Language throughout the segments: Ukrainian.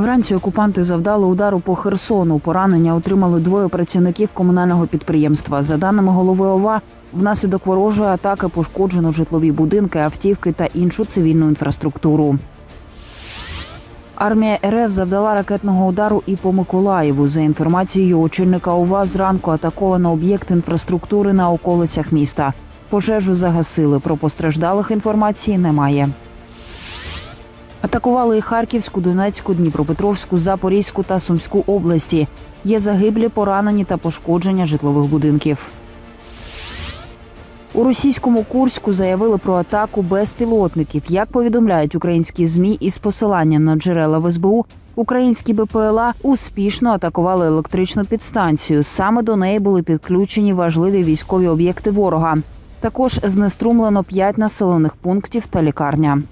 Вранці окупанти завдали удару по Херсону. Поранення отримали двоє працівників комунального підприємства. За даними голови ОВА, внаслідок ворожої атаки пошкоджено житлові будинки, автівки та іншу цивільну інфраструктуру. Армія РФ завдала ракетного удару і по Миколаєву. За інформацією очільника ОВА, зранку атаковано об'єкт інфраструктури на околицях міста. Пожежу загасили. Про постраждалих інформації немає. Атакували і Харківську, Донецьку, Дніпропетровську, Запорізьку та Сумську області. Є загиблі, поранені та пошкодження житлових будинків. У російському Курську заявили про атаку безпілотників. Як повідомляють українські змі із посиланням на джерела в СБУ, українські БПЛА успішно атакували електричну підстанцію. Саме до неї були підключені важливі військові об'єкти ворога. Також знеструмлено п'ять населених пунктів та лікарня.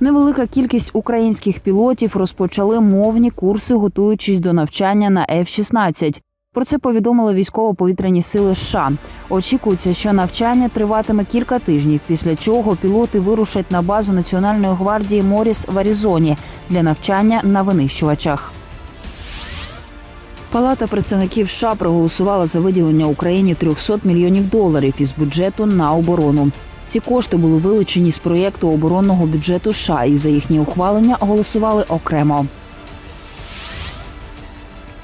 Невелика кількість українських пілотів розпочали мовні курси, готуючись до навчання на F-16. Про це повідомили військово-повітряні сили США. Очікується, що навчання триватиме кілька тижнів, після чого пілоти вирушать на базу Національної гвардії Моріс в Аризоні для навчання на винищувачах. Палата представників США проголосувала за виділення Україні 300 мільйонів доларів із бюджету на оборону. Ці кошти були вилучені з проєкту оборонного бюджету США і за їхнє ухвалення голосували окремо.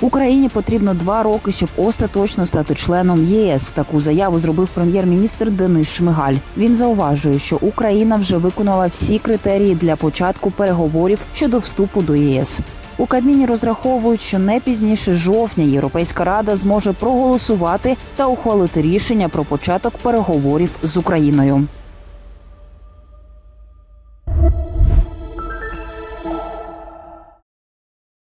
Україні потрібно два роки, щоб остаточно стати членом ЄС. Таку заяву зробив прем'єр-міністр Денис Шмигаль. Він зауважує, що Україна вже виконала всі критерії для початку переговорів щодо вступу до ЄС. У Кабміні розраховують, що не пізніше жовтня Європейська рада зможе проголосувати та ухвалити рішення про початок переговорів з Україною.